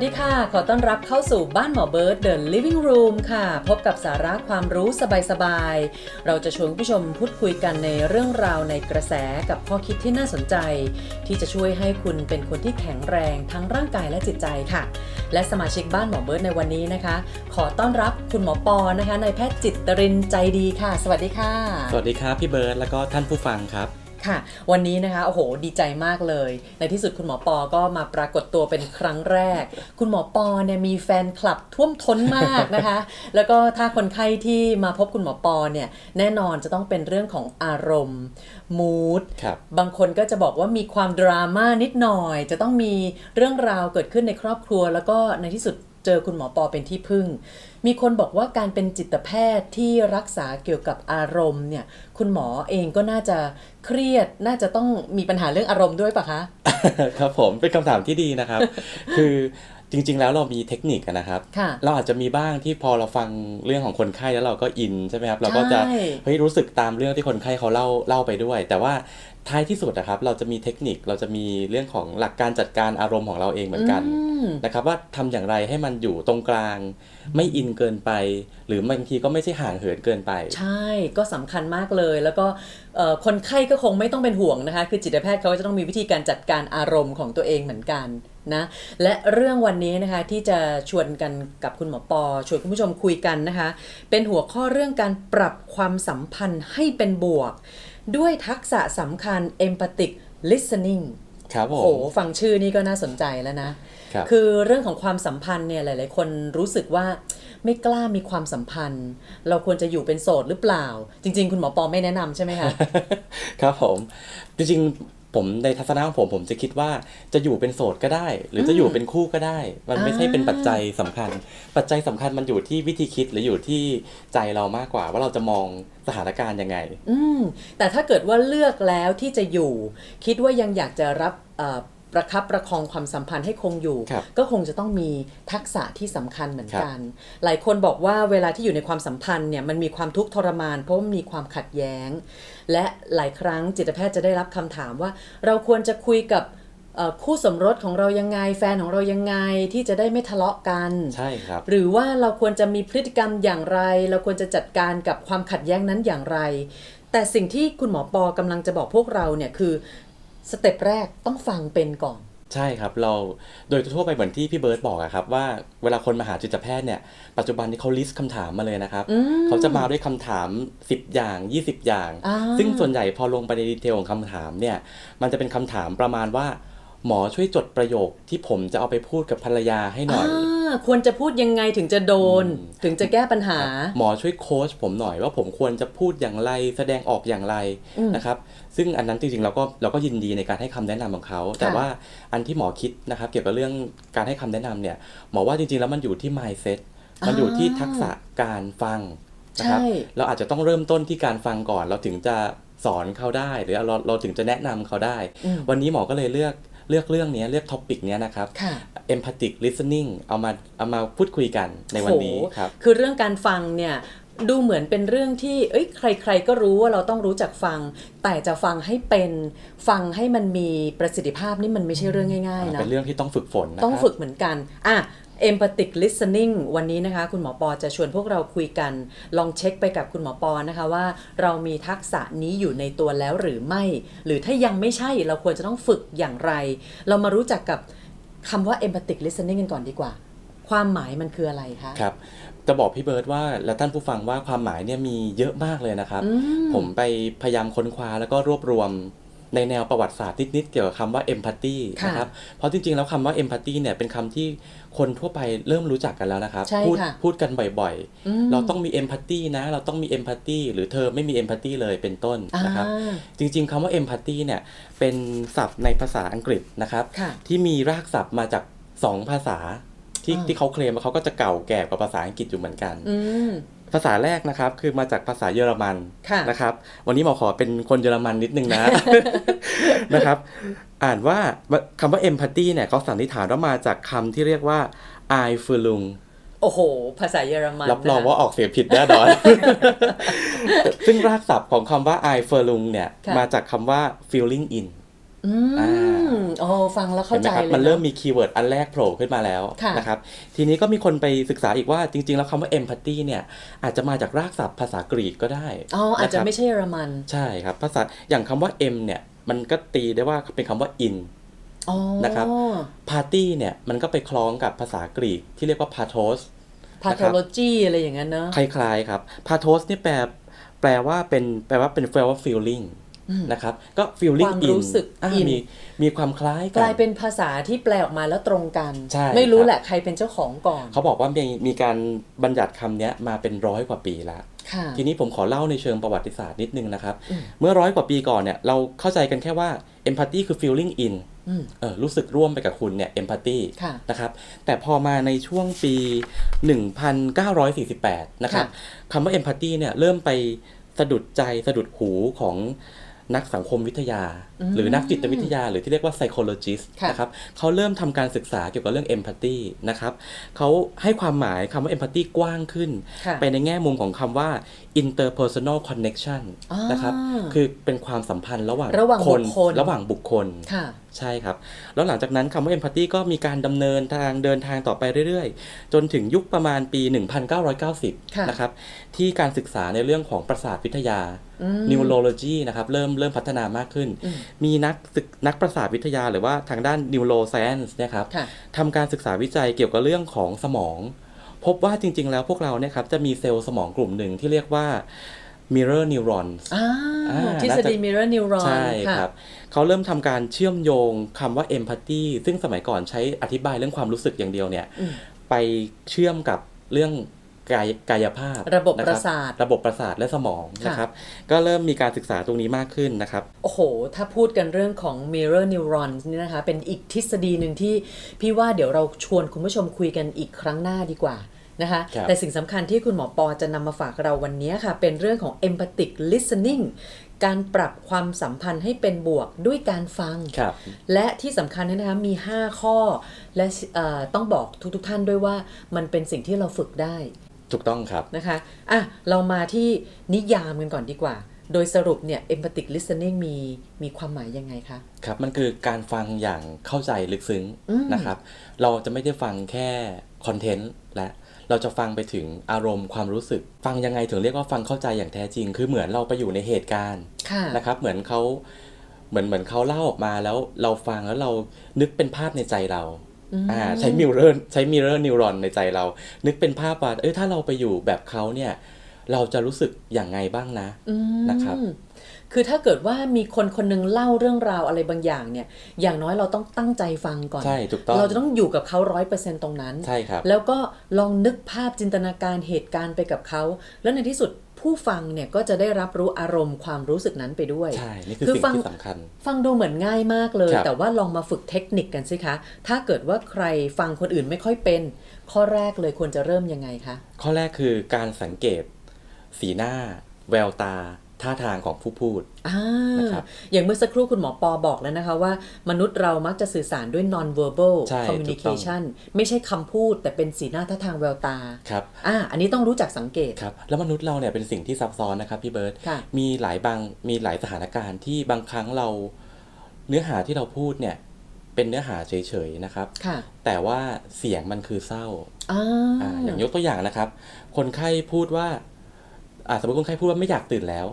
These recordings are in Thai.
วัสดีค่ะ ขอต้อนรับเข้าสู่บ้านหมอเบิร์ด The Living Room ค่ะ พบกับสาระความรู้สบายๆ เราจะชวนผู้ชมพูดคุยกันในเรื่องราวในกระแสกับข้อคิดที่น่าสนใจ ที่จะช่วยให้คุณเป็นคนที่แข็งแรงทั้งร่างกายและจิตใจค่ะ และสมาชิกบ้านหมอเบิร์ดในวันนี้นะคะ ขอต้อนรับคุณหมอปอนะคะนายแพทย์จิตรินใจดีค่ะ สวัสดีค่ะ สวัสดีครับพี่เบิร์ดแล้วก็ท่านผู้ฟังครับ ค่ะ วันนี้นะคะ โอ้โห ดีใจมากเลย ในที่สุดคุณหมอปอก็มาปรากฏตัวเป็นครั้งแรก คุณหมอปอเนี่ยมีแฟนคลับท่วมท้นมากนะคะ แล้วก็ถ้าคนไข้ที่มาพบคุณหมอปอเนี่ย แน่นอนจะต้องเป็นเรื่องของอารมณ์มูดครับบางคนก็จะบอกว่ามีความดราม่านิดหน่อย จะต้องมีเรื่องราวเกิดขึ้นในครอบครัว แล้วก็ในที่สุดเจอคุณหมอปอเป็นที่พึ่ง มีคนบอกว่าการเป็นจิตแพทย์ที่รักษาเกี่ยวกับอารมณ์เนี่ย คุณหมอเองก็น่าจะเครียดน่าจะต้องมีปัญหาเรื่องอารมณ์ด้วยปะคะ ครับผมเป็นคำถามที่ดีนะครับ คือจริง ๆ แล้วเรามีเทคนิคอะนะครับค่ะเราอาจจะมีบ้างที่พอเราฟังเรื่องของคนไข้แล้วเราก็อินใช่ไหมครับ เราก็จะใช่เฮ้ยรู้สึกตามเรื่องที่คนไข้เขาเล่าเล่าไปด้วย แต่ว่า ท้ายที่สุดนะครับ เราจะมีเทคนิคเราจะมีเรื่องของหลักการจัดการอารมณ์ของเราเองเหมือนกันอืมนะครับ ว่าทำอย่างไรให้มันอยู่ตรงกลาง ไม่อินเกินไป หรือบางทีก็ไม่ใช่ห่างเหินเกินไป ใช่ก็สำคัญมากเลย แล้วก็เอ่อคนไข้ก็คงไม่ต้องเป็นห่วงนะคะ คือจิตแพทย์เขาก็จะต้องมีวิธีการจัดการอารมณ์ของตัวเองเหมือนกันนะและเรื่องวันนี้นะคะที่จะชวนกันกับคุณหมอปอชวนคุณผู้ชมคุยกันนะคะ เป็นหัวข้อเรื่องการปรับความสัมพันธ์ให้เป็นบวก ด้วยทักษะสำคัญ empathic listening ครับผโอ้มโหฟังชื่อนี่ก็น่าสนใจแล้วนะครับคือเรื่องของความสัมพันธ์เนี่ยหลาย ๆ คนรู้สึกว่าไม่กล้ามีความสัมพันธ์ เราควรจะอยู่เป็นโสดหรือเปล่า จริง ๆ คุณหมอปอไม่แนะนำใช่ไหมคะ ครับผม จริง ๆ ผมในทัศนะของผมผมจะคิดว่าจะอยู่เป็นโสดก็ได้ หรือจะอยู่เป็นคู่ก็ได้ มันไม่ใช่เป็นปัจจัยสำคัญ ปัจจัยสำคัญมันอยู่ที่วิธีคิดหรืออยู่ที่ใจเรามากกว่า ว่าเราจะมองสถานการณ์ยังไง อืมแต่ถ้าเกิดว่าเลือกแล้วที่จะอยู่ คิดว่ายังอยากจะรับเอ่อ ประคับประคองความสัมพันธ์ให้คงอยู่ ครับก็คงจะต้องมีทักษะที่สำคัญเหมือนกัน หลายคนบอกว่าเวลาที่อยู่ในความสัมพันธ์เนี่ยมันมีความทุกข์ทรมาน เพราะว่ามีความขัดแย้ง และหลายครั้งจิตแพทย์จะได้รับคำถามว่า เราควรจะคุยกับเอ่อคู่สมรสของเรายังไง แฟนของเรายังไงที่จะได้ไม่ทะเลาะกัน ใช่ครับ หรือว่าเราควรจะมีพฤติกรรมอย่างไร เราควรจะจัดการกับความขัดแย้งนั้นอย่างไร แต่สิ่งที่คุณหมอปอกำลังจะบอกพวกเราเนี่ยคือ สเต็ปแรกต้องฟังเป็นก่อน ใช่ครับเราโดยทั่วไปเหมือนที่พี่เบิร์ตบอกอะครับว่าเวลาคนมาหาจิตแพทย์เนี่ยปัจจุบันนี้เขาลิสต์คำถามมาเลยนะครับ อืม เขาจะมาด้วยคำถาม 10 อย่าง 20 อย่าง อ่า ซึ่งส่วนใหญ่พอลงไปในดีเทลของคำถามเนี่ยมันจะเป็นคำถามประมาณว่า หมอช่วยจดประโยคที่ผมจะเอาไปพูดกับภรรยาให้หน่อยาควรจะพูดยังไงถึงจะโดนอืมถึงจะแก้ปัญหา หมอช่วยโค้ชผมหน่อยว่าผมควรจะพูดอย่างไรแสดงออกอย่างไรอืมนะครับ ซึ่งอันนั้นจริงๆเราก็เราก็ยินดีในการให้คำแนะนำของเขา แต่ว่าอันที่หมอคิดนะครับ เกี่ยวกับเรื่องการให้คำแนะนำเนี่ยหมอว่าจริงๆแล้วมันอยู่ที่ mindset มันอยู่ที่ทักษะการฟังนะครับใช่เราอาจจะต้องเริ่มต้นที่การฟังก่อน เราถึงจะสอนเขาได้หรือเราเราถึงจะแนะนำเขาได้อืมวันนี้หมอก็เลยเลือกเลือกเรื่องนี้เลือกท็อปิกนี้ยนะครับค่ะ empathic listening เอามาเอามาพูดคุยกันในวันนี้โหครับ คือเรื่องการฟังเนี่ย ดูเหมือนเป็นเรื่องที่ เอ้ย ใคร ๆ ก็รู้ว่าเราต้องรู้จักฟัง แต่จะฟังให้เป็น ฟังให้มันมีประสิทธิภาพนี่มันไม่ใช่เรื่องง่ายๆนะเป็นเรื่องที่ต้องฝึกฝนนะครับต้องฝึกเหมือนกัน อะ empathic listening วันนี้นะคะ คุณหมอปอจะชวนพวกเราคุยกัน ลองเช็คไปกับคุณหมอปอนะคะว่า เรามีทักษะนี้อยู่ในตัวแล้วหรือไม่ หรือถ้ายังไม่ใช่เราควรจะต้องฝึกอย่างไร เรามารู้จักกับคำว่า empathic listening กันก่อนดีกว่า ความหมายมันคืออะไรคะครับ จะบอกพี่เบิร์ดว่าและท่านผู้ฟังว่าความหมายเนี่ยมีเยอะมากเลยนะครับอืมผมไปพยายามค้นคว้าแล้วก็รวบรวมในแนวประวัติศาสตร์นิดๆเกี่ยวกับคำว่า empathy ค่ะนะครับ เพราะจริงๆ แล้วคำว่า empathy เนี่ยเป็นคำที่คนทั่วไปเริ่มรู้จักกันแล้วนะครับใช่พูดค่ะพูดกันบ่อยอืมๆเราต้องมี empathy นะ เราต้องมี empathy หรือเธอไม่มี empathy เลยเป็นต้นนะครับอ่าจริงๆคำว่า empathy เนี่ยเป็นศัพท์ในภาษาอังกฤษนะครับค่ะที่มีรากศัพท์มาจาก 2 ภาษา ที่อ่าที่เขาเคลมว่าเขาก็จะเก่าแก่กว่าภาษาอังกฤษอยู่เหมือนกันอืมภาษาแรกนะครับคือมาจากภาษาเยอรมันค่ะนะครับ วันนี้หมอขอเป็นคนเยอรมันนิดนึงนะนะครับ อ่านว่าคำว่า empathy เนี่ยเขาสันนิษฐานว่ามาจากคำที่เรียกว่า I f u l u n g โอ้โห ภาษาเยอรมัน รับรองนะคะว่าออกเสียงผิดแน่นอน ซึ่งรากศัพท์ของคำว่า I f u l u n g เนี่ยค่ะมาจากคำว่า feeling in อืมโอ้ ฟังแล้วเข้าเห็นไหใจมครับเลยมันเริ่มะมีคีย์เวิร์ดอันแรกโผล่ขึ้นมาแล้วค่ะนะครับ ทีนี้ก็มีคนไปศึกษาอีกว่าจริง ๆ แล้วคำว่า empathy เนี่ยอาจจะมาจากรากศัพท์ภาษากรีกก็ได้อ๋ออาจจะนครับไม่ใช่เยอรมัน ใช่ครับภาษาอย่างคำว่า m เนี่ยมันก็ตีได้ว่าเป็นคำว่า in อ๋อนะครับ party เนี่ยมันก็ไปคล้องกับภาษากรีกที่เรียกว่า pathos พาโทโลจีอะไรอย่างนั้นเนอะคล้ายๆครับ pathos นี่แปลแปลว่าเป็นแปลว่าเป็นแปลว่า feeling นะครับ ก็ feeling ความ in รู้สึกอ่าอินมีมีความคล้ายกกัลายเป็นภาษาที่แปลออกมาแล้วตรงกันใช่ไม่รู้ครับแหละใครเป็นเจ้าของก่อน เขาบอกว่ามีมีการบัญญัติคำเนี้ยมาเป็นร้อยกว่าปีแล้วค่ะทีนี้ผมขอเล่าในเชิงประวัติศาสตร์นิดนึงนะครับ เมื่อร้อยกว่าปีก่อนเนี่ยเราเข้าใจกันแค่ว่า empathy คือ feeling in อืมเออรู้สึกร่วมไปกับคุณเนี่ย empathy ค่ะนะครับแต่พอมาในช่วงปี 1948 นะครับค่ะคำว่า empathy เนี่ยเริ่มไปสะดุดใจสะดุดหูของ นักสังคมวิทยา หรือนักจิตวิทยา หรือที่เรียกว่า psychologist ค่ะนะครับเขาเริ่มทำการศึกษาเกี่ยวกับเรื่อง empathy นะครับเขาให้ความหมายคำว่า empathy กว้างขึ้นค่ะไปในแง่มุมของคำว่า interpersonal connection อ่านนะครับคือเป็นความสัมพันธ์ระหว่างระหว่างคนบุคคลระหว่างบุคคลค่ะใช่ครับ แล้วหลังจากนั้นคำว่า empathy ก็มีการดำเนินทางเดินทางต่อไปเรื่อยๆ จนถึงยุคประมาณปีค่ะ1990 นะครับ ที่การศึกษาในเรื่องของประสาทวิทยาอืม neurology นะครับ เริ่มเริ่มพัฒนามากขึ้นอืมมีนักศึกนักประสาทวิทยาหรือว่าทางด้าน neuroscience เนะครับค่ะทำการศึกษาวิจัยเกี่ยวกับเรื่องของสมอง พบว่าจริง ๆ แล้วพวกเราเนี่ยครับจะมีเซลล์สมองกลุ่มหนึ่งที่เรียกว่า mirror neurons อ่าอ่าทฤษฎี mirror neuron ใช่ค่ะครับเขาเริ่มทำการเชื่อมโยงคำว่า empathy ซึ่งสมัยก่อนใช้อธิบายเรื่องความรู้สึกอย่างเดียวเนี่ยอืมไปเชื่อมกับเรื่องกายกายภาพ ระบบนคประสาท ระบบประสาทและสมองค่ะนะครับ ก็เริ่มมีการศึกษาตรงนี้มากขึ้นนะครับ โอ้โห ถ้าพูดกันเรื่องของ mirror neurons นี่นะคะ เป็นอีกทฤษฎีหนึ่งที่พี่ว่าเดี๋ยวเราชวนคุณผู้ชมคุยกันอีกครั้งหน้าดีกว่า นะคะครับแต่สิ่งสำคัญที่คุณหมอปอจะนำมาฝากเราวันนี้ค่ะ เป็นเรื่องของ empathic listening การปรับความสัมพันธ์ให้เป็นบวกด้วยการฟังครับและที่สำคัญเนยนะคะมี 5 ข้อ และเอ่อต้องบอกทุกๆท่านด้วยว่ามันเป็นสิ่งที่เราฝึกได้ ถูกต้องครับนะคะอะเรามาที่นิยามกันก่อนดีกว่า โดยสรุปเนี่ย empathic listening มีมีความหมายยังไงคะ ครับ มันคือการฟังอย่างเข้าใจลึกซึ้งอืมนะครับ เราจะไม่ได้ฟังแค่คอนเทนต์และ เราจะฟังไปถึงอารมณ์ความรู้สึก ฟังยังไงถึงเรียกว่าฟังเข้าใจอย่างแท้จริง คือเหมือนเราไปอยู่ในเหตุการณ์ค่ะนะครับ เหมือนเขาเหมือนเหมือนเขาเล่าออกมาแล้วเราฟังแล้วเรานึกเป็นภาพในใจเราอ่าใช้มิเรอร์ใช้มิเรอร์นิวรอนในใจเรา นึกเป็นภาพว่าเอ้ยถ้าเราไปอยู่แบบเขาเนี่ย เราจะรู้สึกอย่างไงบ้างนะอืมนะครับ คือถ้าเกิดว่ามีคนคนหนึงเล่าเรื่องราวอะไรบางอย่างเนี่ย อย่างน้อยเราต้องตั้งใจฟังก่อน ใช่ถูกต้อง เราจะต้องอยู่กับเขาร้อยเปอร์เซ็นตรงนั้น ใช่ครับ แล้วก็ลองนึกภาพจินตนาการเหตุการณ์ไปกับเขา แล้วในที่สุดผู้ฟังเนี่ยก็จะได้รับรู้อารมณ์ความรู้สึกนั้นไปด้วย ใช่ นี่คือคือสิ่งฟังที่สำคัญ ฟังดูเหมือนง่ายมากเลยครับแต่ว่าลองมาฝึกเทคนิคกันสิคะ ถ้าเกิดว่าใครฟังคนอื่นไม่ค่อยเป็น ข้อแรกเลยควรจะเริ่มยังไงคะ ข้อแรกคือการสังเกต สีหน้า แววตา ท่าทางของผู้พูดอ่านะครับอย่างเมื่อสักครู่คุณหมอปอบอกแล้วนะคะว่า มนุษย์เรามักจะสื่อสารด้วย non verbal ใช่ communication ไม่ใช่คำพูด แต่เป็นสีหน้าท่าทางแววตาครับอ่าอันนี้ต้องรู้จักสังเกตครับแล้วมนุษย์เราเนี่ยเป็นสิ่งที่ซับซ้อนนะครับพี่เบิร์ตค่ะมีหลายบางมีหลายสถานการณ์ที่บางครั้งเรา เนื้อหาที่เราพูดเนี่ยเป็นเนื้อหาเฉยๆนะครับค่ะแต่ว่าเสียงมันคือเศร้าอ่าอ่าอย่างยกตัวอย่างนะครับ คนไข้พูดว่าอ่าสมมติคนไข้พูดว่าไม่อยากตื่นแล้ว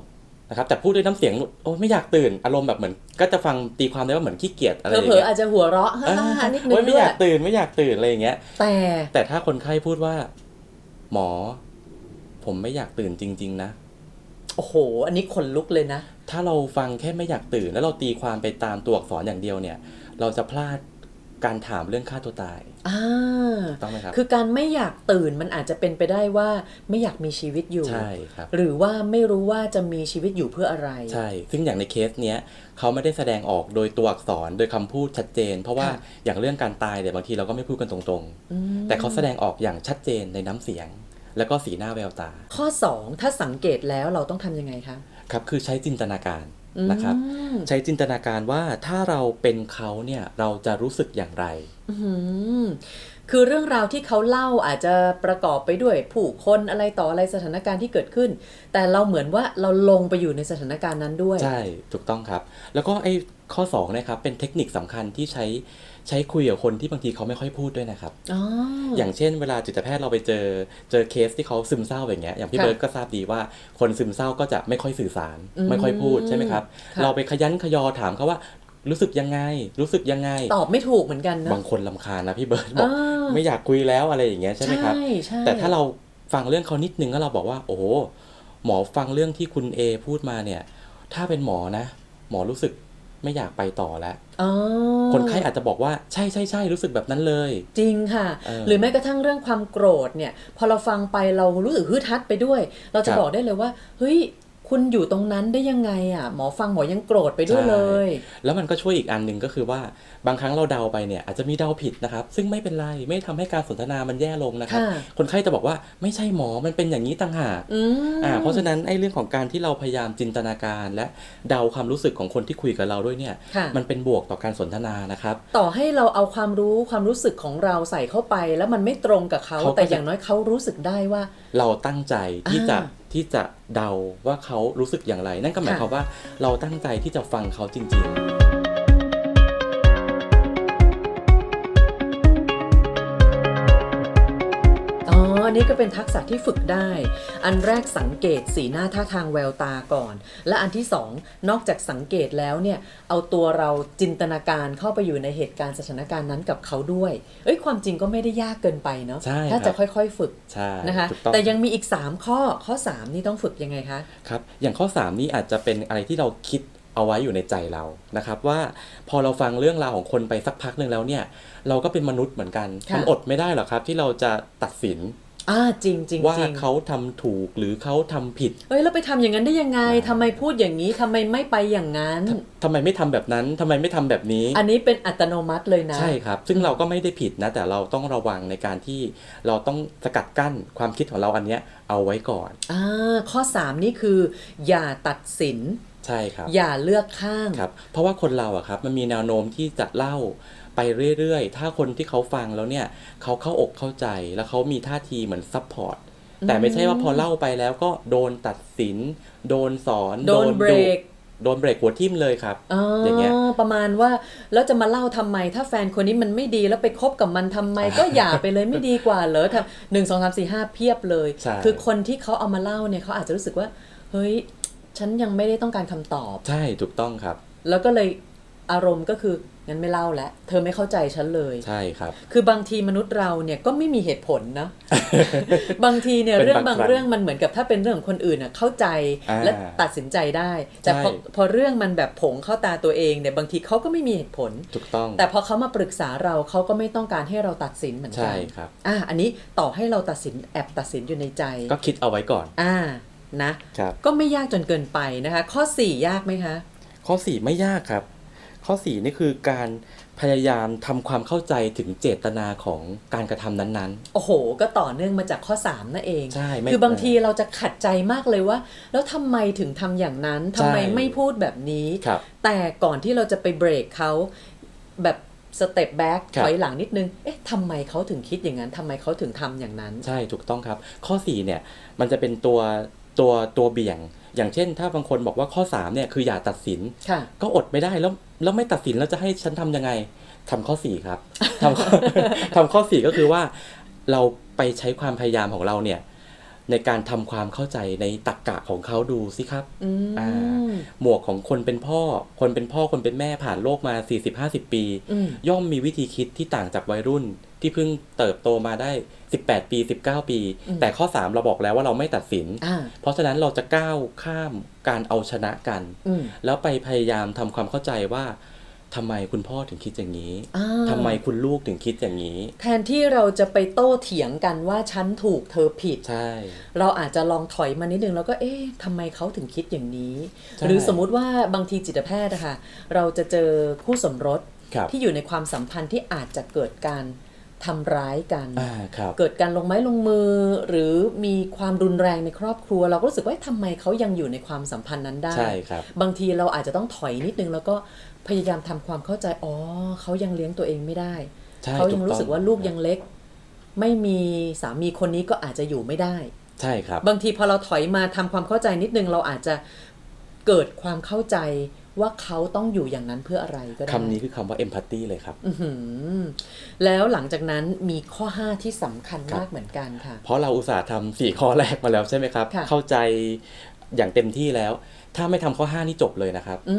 นะครับแต่พูดด้วยน้ำเสียงโอ้ไม่อยากตื่นอารมณ์แบบเหมือน ก็จะฟังตีความได้ว่าเหมือนขี้เกียจอะไรอย่างเผลอเงี้ๆยอาจจะหัวเราะอ่าฮ่าๆนิดนึโอ๊งยไม่ด้วอยยากตื่นไม่อยากตื่นอะไรอย่างเงี้ย แต่ แต่ถ้าคนไข้พูดว่า หมอ ผมไม่อยากตื่นจริง ๆ นะโอ้โห อันนี้ขนลุกเลยนะ ถ้าเราฟังแค่ไม่อยากตื่น แล้วเราตีความไปตามตัวอักษรอย่างเดียวเนี่ย เราจะพลาด การถามเรื่องฆ่าตัวตายอ่าต้องไหมครับ คือการไม่อยากตื่นมันอาจจะเป็นไปได้ว่าไม่อยากมีชีวิตอยู่ ใช่ครับ หรือว่าไม่รู้ว่าจะมีชีวิตอยู่เพื่ออะไร ใช่ ซึ่งอย่างในเคสเนี้ยเขาไม่ได้แสดงออกโดยตัวอักษรโดยคำพูดชัดเจน เพราะว่าค่ะอย่างเรื่องการตายเนี่ยบางทีเราก็ไม่พูดกันตรงอืมๆแต่เขาแสดงออกอย่างชัดเจนในน้ำเสียง แล้วก็สีหน้าแววตา ข้อ 2 ถ้าสังเกตแล้วเราต้องทำยังไงคะ ครับ คือใช้จินตนาการ นะครับอืมใช้จินตนาการว่าถ้าเราเป็นเขาเนี่ยเราจะรู้สึกอย่างไรอื้อหือคือเรื่องราวที่เขาเล่าอาจจะประกอบไปด้วย ผู้คนอะไรต่ออะไรสถานการณ์ที่เกิดขึ้น แต่เราเหมือนว่าเราลงไปอยู่ในสถานการณ์นั้นด้วย ใช่ ถูกต้องครับ แล้วก็ไอ้ข้อ2นะครับเป็นเทคนิคสำคัญที่ใช้ ใช้คุยกับคนที่บางทีเขาไม่ค่อยพูดด้วยนะครับอ๋ออย่างเช่นเวลาจิตแพทย์เราไปเจอเจอเคสที่เขาซึมเศร้าอย่างเงี้ยอย่างพี่ค่ะเบิร์ดก็ทราบดีว่าคนซึมเศร้าก็จะไม่ค่อยสื่อสารอืมไม่ค่อยพูดใช่ไหมครับค่ะเราไปขยันขยอถามเขาว่ารู้สึกยังไง รู้สึกยังไง ตอบไม่ถูกเหมือนกันนะ บางคนลำคาญนะพี่เบิร์ดบอกเออไม่อยากคุยแล้วอะไรอย่างเงี้ยใช่ไหมครับใช่ใช่แต่ถ้าเราฟังเรื่องเขานิดนึงแล้วเราบอกว่า โอ้โหหมอฟังเรื่องที่คุณเอพูดมาเนี่ย ถ้าเป็นหมอนะ หมอรู้สึก ไม่อยากไปต่อแล้วอ๋อคนไข้อาจจะบอกว่าใช่ใช่ใช่รู้สึกแบบนั้นเลย จริงค่ะเออหรือแม้กระทั่งเรื่องความโกรธเนี่ย พอเราฟังไปเรารู้สึกฮึดฮัดไปด้วย เราจะครับบอกได้เลยว่าเฮ้ย คุณอยู่ตรงนั้นได้ยังไงอะ หมอฟังหมอยังโกรธไปด้วยเลย แล้วมันก็ช่วยอีกอันหนึ่งก็คือว่าบางครั้งเราเดาไปเนี่ยอาจจะมีเดาผิดนะครับ ซึ่งไม่เป็นไรไม่ทำให้การสนทนามันแย่ลงนะครับค่ะคนไข้จะบอกว่าไม่ใช่หมอมันเป็นอย่างนี้ต่างหากอืมอ่าเพราะฉะนั้นไอ้เรื่องของการที่เราพยายามจินตนาการ และเดาความรู้สึกของคนที่คุยกับเราด้วยเนี่ยค่ะมันเป็นบวกต่อการสนทนานะครับ ต่อให้เราเอาความรู้ความรู้สึกของเราใส่เข้าไป แล้วมันไม่ตรงกับเขาเขาก็แต่จะอย่างน้อยเขารู้สึกได้ว่า เราตั้งใจที่จะอ่า ที่จะเดาว่าเขารู้สึกอย่างไร นั่นก็หมายค่ะความว่าเราตั้งใจที่จะฟังเขาจริง ๆ นนี้ก็เป็นทักษะที่ฝึกได้ อันแรกสังเกตสีหน้าท่าทางแววตาก่อน และอันที่สองนอกจากสังเกตแล้วเนี่ยเอาตัวเราจินตนาการเข้าไปอยู่ในเหตุการณ์สถานการณ์นั้นกับเขาด้วย เอ้ยความจริงก็ไม่ได้ยากเกินไปเนาะ ใช่ถ้าครับจะค่อยๆฝึกใช่นะคะ ถูกต้อง แต่ยังมีอีก 3 ข้อ ข้อ 3 นี่ต้องฝึกยังไงคะ ครับอย่างข้อ 3 นี้อาจจะเป็นอะไรที่เราคิดเอาไว้อยู่ในใจเรานะครับว่าพอเราฟังเรื่องราวของคนไปสักพักหนึ่งแล้วเนี่ย เราก็เป็นมนุษย์เหมือนกัน ค่ะ มันอดไม่ได้หรอกครับที่เราจะตัดสิน อ่าจริงจริงว่าจริงเขาทำถูกหรือเขาทำผิด เอ้ยแล้วไปทำอย่างนั้นได้ยังไงอ่าทำไมพูดอย่างนี้ทำไมไม่ไปอย่างนั้นทำไมไม่ทำแบบนั้นทำไมไม่ทำแบบนี้ อันนี้เป็นอัตโนมัติเลยนะ ใช่ครับ ซึ่งเราก็ไม่ได้ผิดนะ แต่เราต้องระวังในการที่เราต้องสกัดกั้นความคิดของเราอันเนี้ยเอาไว้ก่อนอ่าข้อ 3 นี่คือ อย่าตัดสินใช่ครับอย่าเลือกข้างครับเพราะว่าคนเราอะครับมันมีแนวโน้มที่จะเล่า ไปเรื่อยๆ ถ้าคนที่เขาฟังแล้วเนี่ยเขาเข้าอกเข้าใจแล้วเขามีท่าทีเหมือนซัพพอร์ตแต่ไม่ใช่ว่าพอเล่าไปแล้วก็โดนตัดสิน โดนสอน โดนเบรกโดนเบรกหัวทิ่มเลยครับอ๋อออย่างเงี้ยประมาณว่าแล้วจะมาเล่าทำไม ถ้าแฟนคนนี้มันไม่ดีแล้วไปคบกับมันทำไม ก็อย่าไปเลยไม่ดีกว่าเหรอทำหนึ่งสองสามสี่ห้าเพียบเลยใช่คือคนที่เขาเอามาเล่าเนี่ยเขาอาจจะรู้สึกว่า เฮ้ย ฉันยังไม่ได้ต้องการคำตอบ ใช่ถูกต้องครับ แล้วก็เลยอารมณ์ก็คือ งั้นไม่เล่าแล้วเธอไม่เข้าใจฉันเลย ใช่ครับ คือบางทีมนุษย์เราเนี่ยก็ไม่มีเหตุผลนะ บางทีเนี่ยเป็นเรื่องบางบางครั้งเรื่องมันเหมือนกับถ้าเป็นเรื่องของคนอื่นน่ะเข้าใจอ่าและตัดสินใจได้ แต่พอใช่ พอเรื่องมันแบบผงเข้าตาตัวเองเนี่ยบางทีเขาก็ไม่มีเหตุผล ถูกต้องแต่พอเขามาปรึกษาเราเขาก็ไม่ต้องการให้เราตัดสินเหมือนกัใช่ครับ อะอันนี้ต่อให้เราตัดสินแอบตัดสินอยู่ในใจก็คิดเอาไว้ก่อนอ่านะ ครับ ก็ไม่ยากจนเกินไปนะคะ ข้อ 4 ยากไหมคะ ข้อ 4 ไม่ยากครับ ข้อ 4 นี่คือการพยายามทำความเข้าใจถึงเจตนาของการกระทำนั้นโอ้โห ก็ต่อเนื่องมาจากข้อ 3 นั่นเองใช่ไม่คือบางทีเราจะขัดใจมากเลยว่า แล้วทำไมถึงทำอย่างนั้นทำไมใช่ไม่พูดแบบนี้ๆครับแต่ก่อนที่เราจะไปเบรกเขาแบบสเต็ปแบ็กครับถอยหลังนิดนึง เอ๊ะทำไมเขาถึงคิดอย่างนั้นทำไมเขาถึงทำอย่างนั้น ใช่ ถูกต้องครับ ข้อ 4 เนี่ย มันจะเป็นตัวตัวตัวเบี่ยง อย่างเช่น ถ้าบางคนบอกว่าข้อ3เนี่ยคืออย่าตัดสินค่ะก็อดไม่ได้แล้วแล้วไม่ตัดสินแล้วจะให้ฉันทำยังไงทำข้อ4ครับทำข้อทำข้อ4ก็คือว่าเราไปใช้ความพยายามของเราเนี่ยในการทำความเข้าใจในตรรกกะของเขาดูสิครับอือ่ามหมวกของคนเป็นพ่อ คนเป็นพ่อคนเป็นแม่ผ่านโลกมา 40-50 ปีอืมย่อมมีวิธีคิดที่ต่างจากวัยรุ่น ที่เพิ่งเติบโตมาได้ 18 ปี 19 ปีอืมแต่ข้อ 3 เราบอกแล้วว่าเราไม่ตัดสินอ่าเพราะฉะนั้นเราจะก้าวข้ามการเอาชนะกันอืมแล้วไปพยายามทำความเข้าใจว่าทำไมคุณพ่อถึงคิดอย่างนี้อ่าทำไมคุณลูกถึงคิดอย่างนี้ แทนที่เราจะไปโต้เถียงกันว่าฉันถูกเธอผิด ใช่ เราอาจจะลองถอยมานิดนึงแล้วก็เอ๊ะทำไมเขาถึงคิดอย่างนี้ใช่หรือสมมุติว่าบางทีจิตแพทย์อะค่ะเราจะเจอคู่สมรสครับที่อยู่ในความสัมพันธ์ที่อาจจะเกิดการ ทำร้ายกันอ่าครับเกิดการลงไม้ลงมือ หรือมีความรุนแรงในครอบครัว เราก็รู้สึกว่าทำไมเขายังอยู่ในความสัมพันธ์นั้นได้ใช่ครับบางทีเราอาจจะต้องถอยนิดนึง แล้วก็พยายามทำความเข้าใจอ๋อเขายังเลี้ยงตัวเองไม่ได้ใช่เขาถูยังต้อรู้สึกว่าลูกยังเล็ก ไม่มีสามีคนนี้ก็อาจจะอยู่ไม่ได้ ใช่ครับ บางทีพอเราถอยมาทำความเข้าใจนิดนึงเราอาจจะเกิดความเข้าใจ ว่าเขาต้องอยู่อย่างนั้นเพื่ออะไรก็ได้คำนี้คือคำว่า empathy เลยครับ อื้อหือแล้วหลังจากนั้นมีข้อ 5 ที่สำคัญครับ มากเหมือนกันค่ะ เพราะเราอุตส่าห์ทำสี่ข้อแรกมาแล้วใช่ไหมครับ ค่ะ เข้าใจอย่างเต็มที่แล้ว ถ้าไม่ทำข้อ 5 นี่จบเลยนะครับ อื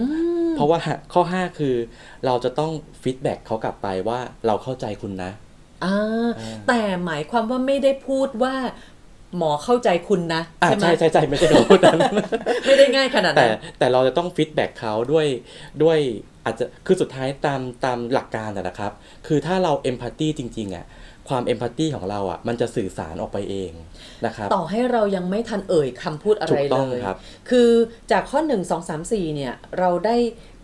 มเพราะว่าข้อ 5 คือเราจะต้องฟีดแบ็กเขากลับไปว่าเราเข้าใจคุณนะ อ่า อ่า แต่หมายความว่าไม่ได้พูดว่า หมอเข้าใจคุณนะอ่าใช่ไหมใช่ใช่ใช่ไม่ใช่โดนนั้นไม่ได้ง่ายขนาดแต่นั้นแต่เราจะต้องฟีดแบ็กเขาด้วยด้วยอาจจะคือสุดท้ายตามตามหลักการอะนะครับ คือถ้าเราเอมพัตตีจริง ๆอะความเอมพัตตีของเราอะมันจะสื่อสารออกไปเองนะครับต่อให้เรายังไม่ทันเอ่ยคำพูดอะไรถูกเลต้องยครับคือจากข้อ 1 2 3 4เนี่ยเราได้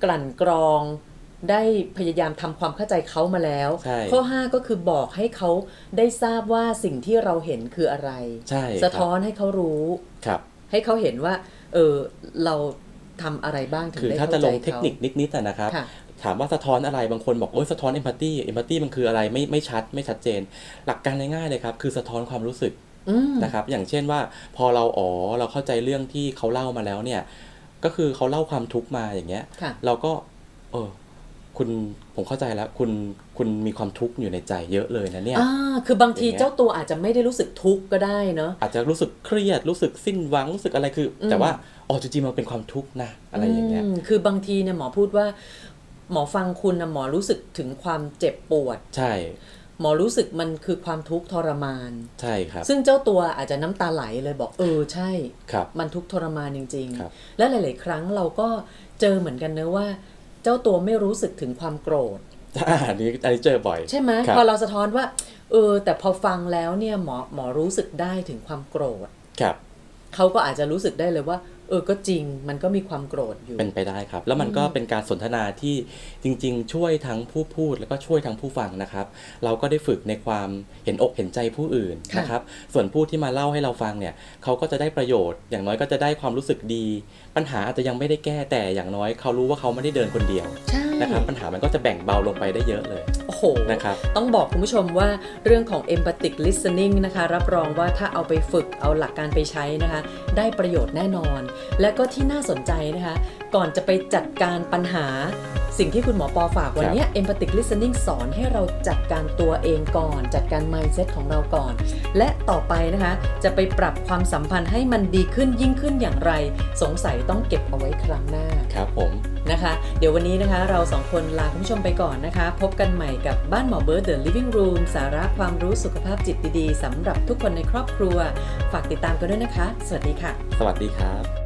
กลั่นกรอง ได้พยายามทำความเข้าใจเขามาแล้วใช่ข้อ 5 ก็คือบอกให้เขาได้ทราบว่าสิ่งที่เราเห็นคืออะไรใช่สะท้อนให้เขารู้ครับ ให้เขาเห็นว่า เออเราทำอะไรบ้างถึงคือได้ถ้าเข้าจะใจลเขางเทคนิคนิดๆอะนะครับค่ะถามว่าสะท้อนอะไรบางคนบอกโอ้ยสะท้อนเอมพัตตีเอมพัตตีมันคืออะไรไม่ไม่ชัด ไม่ชัดเจน หลักการง่ายๆเลยครับคือสะท้อนความรู้สึกอืมนะครับอย่างเช่นว่าพอเราอ๋อเราเข้าใจเรื่องที่เขาเล่ามาแล้วเนี่ย ก็คือเขาเล่าความทุกข์มาอย่างเงี้ยค่ะเราก็ เออ คุณผมเข้าใจแล้วคุณคุณมีความทุกข์อยู่ในใจเยอะเลยนะเนี่ย อ่าคือบางทีอย่างเงี้ย เจ้าตัวอาจจะไม่ได้รู้สึกทุกข์ก็ได้เนาะ อาจจะรู้สึกเครียดรู้สึกสิ้นหวังรู้สึกอะไรคืออืมแต่ว่าอ๋อจริงๆมันเป็นความทุกข์นะอะไรอย่างเงี้ย มคือบางทีเนี่ยหมอพูดว่า หมอฟังคุณนะหมอรู้สึกถึงความเจ็บปวด ใช่หมอรู้สึกมันคือความทุกข์ทรมาน ใช่ครับซึ่งเจ้าตัวอาจจะน้ำตาไหลเลยบอกเออใช่ ครับ มันทุกข์ทรมานจริง ครับ ๆ และหลาย ๆ ครั้งเราก็เจอเหมือนกันเนะว่า เจ้าตัวไม่รู้สึกถึงความโกรธอันนี้อันนี้เจอบ่อย ใช่ไหมครับพอเราสะท้อนว่าเออแต่พอฟังแล้วเนี่ยหมอหมอรู้สึกได้ถึงความโกรธครับเขาก็อาจจะรู้สึกได้เลยว่า เออก็จริงมันก็มีความโกรธอยู่ เป็นไปได้ครับ แล้วมันก็เป็นการสนทนาที่จริง ๆ ช่วยทั้งผู้พูดแล้วก็ช่วยทั้งผู้ฟังนะครับ เราก็ได้ฝึกในความเห็นอกเห็นใจผู้อื่นค่ะ นะครับ ส่วนผู้ที่มาเล่าให้เราฟังเนี่ยเขาก็จะได้ประโยชน์ อย่างน้อยก็จะได้ความรู้สึกดี ปัญหาอาจจะยังไม่ได้แก้แต่อย่างน้อยเขารู้ว่าเขาไม่ได้เดินคนเดียว ใช่นะครับปัญหามันก็จะแบ่งเบาลงไปได้เยอะเลยโอ้โหนะครับต้องบอกคุณผู้ชมว่าเรื่องของ empathic listening นะคะ รับรองว่าถ้าเอาไปฝึกเอาหลักการไปใช้นะคะ ได้ประโยชน์แน่นอน และก็ที่น่าสนใจนะคะ ก่อนจะไปจัดการปัญหา สิ่งที่คุณหมอปอฝากวันเนี้ย empathic listening สอนให้เราจัดการตัวเองก่อน จัดการ mindset ของเราก่อน และต่อไปนะคะ จะไปปรับความสัมพันธ์ให้มันดีขึ้นยิ่งขึ้นอย่างไร สงสัยต้องเก็บเอาไว้ครั้งหน้าครับผมนะคะ เดี๋ยววันนี้นะคะ เราสองคนลาคุณผู้ชมไปก่อนนะคะ พบกันใหม่กับบ้านหมอเบิร์ด The Living Room สาระความรู้สุขภาพจิตดีๆสำหรับทุกคนในครอบครัว ฝากติดตามกันด้วยนะคะ สวัสดีค่ะ สวัสดีครับ